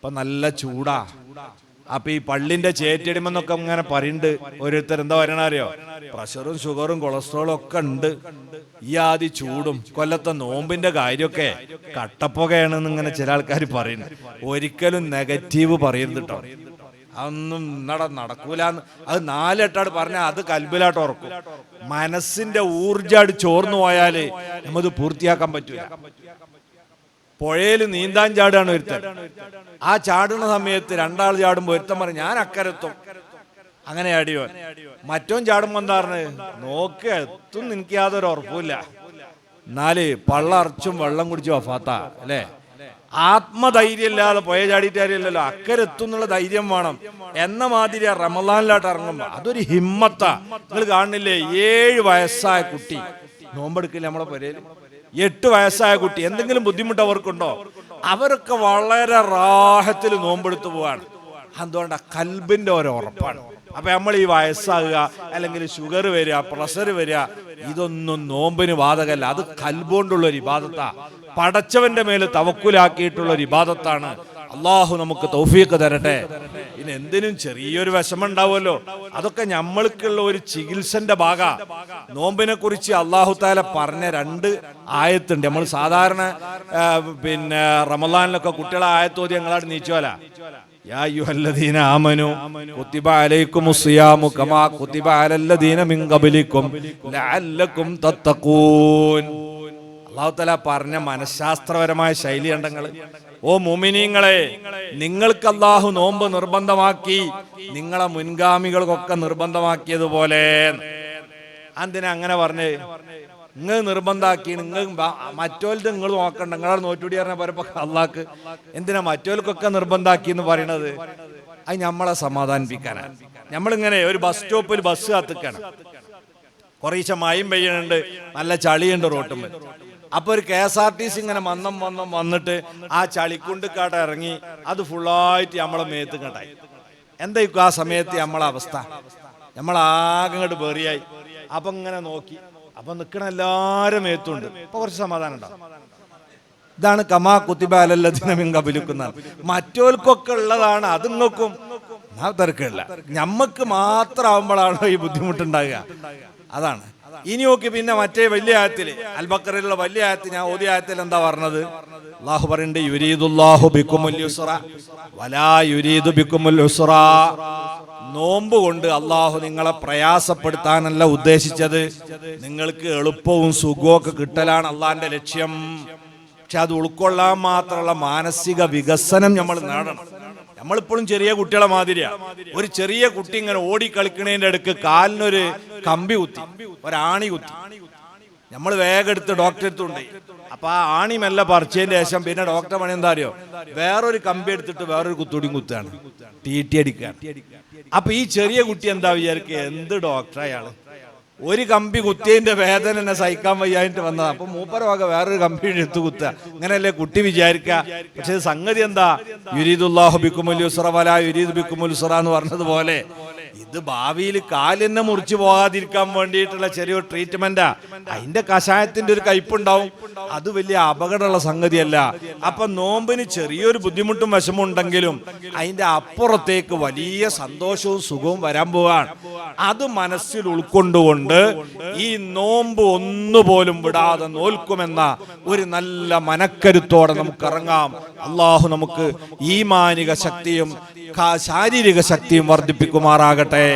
ഇപ്പൊ നല്ല ചൂടാ. അപ്പൊ ഈ പള്ളിന്റെ ചേറ്റിടുമെന്നൊക്കെ ഇങ്ങനെ പറയുന്നുണ്ട് ഓരോരുത്തർ എന്താ പറയണറിയോ പ്രഷറും ഷുഗറും കൊളസ്ട്രോളും ഒക്കെ ഉണ്ട്. ഈ ആദ്യ ചൂടും കൊല്ലത്തെ നോമ്പിന്റെ കാര്യമൊക്കെ കട്ടപ്പുകയാണെന്ന് ഇങ്ങനെ ചില ആൾക്കാർ പറയുന്നു ഒരിക്കലും നെഗറ്റീവ് പറയരുത് കേട്ടോ അതൊന്നും നട നടക്കൂല അത് നാലെട്ടാട് പറഞ്ഞാൽ അത് കൽബിലാട്ട് ഉറക്കും. മനസ്സിന്റെ ഊർജാട് ചോർന്നു പോയാൽ നമ്മത് പൂർത്തിയാക്കാൻ പറ്റൂല. പുഴയിൽ നീന്താൻ ചാടാണ് ഒരുത്തൻ. ആ ചാടുന്ന സമയത്ത് രണ്ടാൾ ചാടുമ്പോൾ ഒരുത്തൻ പറഞ്ഞു ഞാൻ അക്കരത്തും. അങ്ങനെ ആടിയോ ചാടുമ്പോ എന്താ പറഞ്ഞത് നോക്ക് എത്തും എനിക്ക് യാതൊരു ഉറപ്പില്ല എന്നാൽ പള്ളറച്ചും വെള്ളം കുടിച്ചു വഫാത്ത. അല്ലേ? ആത്മധൈര്യം ഇല്ലാതെ പുഴ ചാടിയിട്ടാരില്ലല്ലോ അക്കരെത്തും എന്നുള്ള ധൈര്യം വേണം. എന്ന മാതിരി റമദാനിലോട്ട് ഇറങ്ങുമ്പോ അതൊരു ഹിമ്മത്താ. നിങ്ങൾ കാണുന്നില്ലേ? ഏഴ് വയസ്സായ കുട്ടി. നോമ്പെടുക്കില്ല നമ്മളെ പുരയിൽ? എട്ട് വയസ്സായ കുട്ടി എന്തെങ്കിലും ബുദ്ധിമുട്ട് അവർക്കുണ്ടോ? അവരൊക്കെ വളരെ റാഹത്തിൽ നോമ്പെടുത്ത് പോവാണ്. എന്തുകൊണ്ട്? കൽബിന്റെ ഒരു ഉറപ്പാണ്. അപ്പൊ നമ്മൾ ഈ വയസ്സാകുക അല്ലെങ്കിൽ ഷുഗർ വരിക പ്രഷർ വരിക ഇതൊന്നും നോമ്പിന് ബാധകല്ല അത് കൽബുകൊണ്ടുള്ള ഒരു ഇബാദത്താ. പടച്ചവന്റെ മേൽ തവക്കുലാക്കിയിട്ടുള്ള ഒരു ഇബാദത്താണ് അള്ളാഹു നമുക്ക് തൗഫീക്ക് തരട്ടെ. ഇനി എന്തിനും ചെറിയൊരു വിഷമുണ്ടാവുമല്ലോ അതൊക്കെ നമ്മൾക്കുള്ള ഒരു ചികിത്സന്റെ ഭാഗ. നോമ്പിനെ കുറിച്ച് അള്ളാഹു താല പറഞ്ഞ രണ്ട് ആയത്തുണ്ട്. നമ്മൾ സാധാരണ പിന്നെ റമലാനിലൊക്കെ കുട്ടികളെ ആയത്തോതി ഞങ്ങളാട് നീച്ചോല യാ അയ്യുഹല്ലദീന ആമനു കുത്തിബ അലൈക്കുമുസ് സിയാമു കമാ കുത്തിബ അലല്ലദീന മിൻ ഖബലിക്കും ലഅല്ലക്കും തത്തഖൂൻ അള്ളാഹു തല പറഞ്ഞ മനഃശാസ്ത്രപരമായ ശൈലി ഉണ്ടെങ്കിൽ ഓ മുമിനീങ്ങളെ നിങ്ങൾക്ക് അള്ളാഹു നോമ്പ് നിർബന്ധമാക്കി നിങ്ങളെ മുൻഗാമികൾക്കൊക്കെ നിർബന്ധമാക്കിയതുപോലെ. എന്തിനാ അങ്ങനെ പറഞ്ഞേ? നിങ്ങൾ നിർബന്ധാക്കി നിങ്ങൾ മറ്റോലത് നിങ്ങൾ നോക്കണ്ട. നിങ്ങളെ നോറ്റുകൂടി പറഞ്ഞ പോരപ്പോ അള്ളാക്ക്. എന്തിനാ മറ്റോൽക്കൊക്കെ നിർബന്ധാക്കി എന്ന് പറയണത്? അത് നമ്മളെ സമാധാനിപ്പിക്കാനാണ് നമ്മളിങ്ങനെ ഒരു ബസ് സ്റ്റോപ്പിൽ ബസ് കത്തിക്കണം. കുറേശ്ശെ മയം പെയ്യുന്നുണ്ട് നല്ല ചളിയുണ്ട് റോട്ടും അപ്പൊ ഒരു K S R T C ഇങ്ങനെ മന്നം മന്നം വന്നിട്ട് ആ ചളിക്കുണ്ട് കാട്ട ഇറങ്ങി അത് ഫുള്ളായിട്ട് നമ്മളെ മേത്ത് കണ്ടായി എന്തായിരിക്കും ആ സമയത്ത് നമ്മളെ അവസ്ഥ? നമ്മളാകെ ഇങ്ങോട്ട് വേറിയായി അപ്പൊ ഇങ്ങനെ നോക്കി. അപ്പൊ നിൽക്കണ എല്ലാരും മേത്തുണ്ട്. ഇപ്പൊ കുറച്ച് സമാധാനം ഉണ്ടാവും ഇതാണ് കമാ കുത്തിബാലല്ലതിനും കപിലിക്കുന്ന മറ്റോൽക്കൊക്കെ ഉള്ളതാണ് അത് ആ തിരക്കില്ല. ഞമ്മക്ക് മാത്രമാകുമ്പോഴാണോ ഈ ബുദ്ധിമുട്ടുണ്ടാകുക അതാണ്. ഇനി നോക്കി പിന്നെ മറ്റേ വലിയ ആയത്തിൽ അൽബക്കറിലുള്ള വലിയ ആയത്ത് ഞാൻ ഓതി ആയത്തിൽ എന്താ പറഞ്ഞത്? അള്ളാഹു പറയുന്നുണ്ട് യുരീദുല്ലാഹു ബിക്കുമുൽ യുസ്റ. വലാ യുരീദു ബിക്കുമുൽ ഉസ്റ നോമ്പ് കൊണ്ട് അള്ളാഹു നിങ്ങളെ പ്രയാസപ്പെടുത്താനല്ല ഉദ്ദേശിച്ചത്. നിങ്ങൾക്ക് എളുപ്പവും സുഖവും ഒക്കെ കിട്ടലാണ് അള്ളാഹിന്റെ ലക്ഷ്യം. പക്ഷെ അത് ഉൾക്കൊള്ളാൻ മാത്രമുള്ള മാനസിക വികസനം നമ്മൾ നേടണം. നമ്മളിപ്പോഴും ചെറിയ കുട്ടികളെ മാതിരിയാ. ഒരു ചെറിയ കുട്ടി ഇങ്ങനെ ഓടി കളിക്കണേന്റെ അടുക്ക് കാലിനൊരു കമ്പി കുത്തി ഒരാണി കുത്തി. നമ്മൾ വേഗം എടുത്ത് ഡോക്ടറെ അടുത്തുണ്ട് അപ്പൊ ആ ആണി മെല്ലെ പറിച്ചതിന് ശേഷം പിന്നെ ഡോക്ടർ പണി എന്താ അറിയോ? വേറൊരു കമ്പി എടുത്തിട്ട് വേറൊരു കുത്തുടിയും കുത്താണ് ടി ടി അടിക്കാൻ അപ്പൊ ഈ ചെറിയ കുട്ടി എന്താ വിചാരിക്കുക? എന്ത് ഡോക്ടർ അയാൾ ഒരു കമ്പി കുത്തിയതിന്റെ വേദന എന്നെ സഹിക്കാൻ വയ്യായിട്ട് വന്നതാ. അപ്പൊ മൂപ്പര വക വേറൊരു കമ്പി എടുത്ത് കുത്തുക. അങ്ങനെയല്ലേ കുട്ടി വിചാരിക്കുക? പക്ഷെ സംഗതി എന്താ? യുരീദുല്ലാഹു ബിക്കുമുൽ യുസ്ര വല യുരീദ് ബിക്കുമുൽ യുസ്റ എന്ന് പറഞ്ഞതുപോലെ ഇത് ഭാവിയിൽ കാലിനെ മുറിച്ചു പോകാതിരിക്കാൻ വേണ്ടിയിട്ടുള്ള ചെറിയൊരു ട്രീറ്റ്മെന്റാ അതിന്റെ കഷായത്തിന്റെ ഒരു കയ്പുണ്ടാവും. അത് വലിയ അപകടമുള്ള സംഗതിയല്ല. അപ്പൊ നോമ്പിന് ചെറിയൊരു ബുദ്ധിമുട്ടും വിഷമം ഉണ്ടെങ്കിലും അതിന്റെ അപ്പുറത്തേക്ക് വലിയ സന്തോഷവും സുഖവും വരാൻ പോവാണ്. അത് മനസ്സിൽ ഉൾക്കൊണ്ടുകൊണ്ട് ഈ നോമ്പ് ഒന്നുപോലും വിടാതെ നോൽക്കുമെന്ന ഒരു നല്ല മനക്കരുത്തോടെ നമുക്ക് ഇറങ്ങാം അള്ളാഹു നമുക്ക് ഈമാനിക ശക്തിയും ശാരീരിക ശക്തിയും വർദ്ധിപ്പിക്കുമാറാകട്ടെ.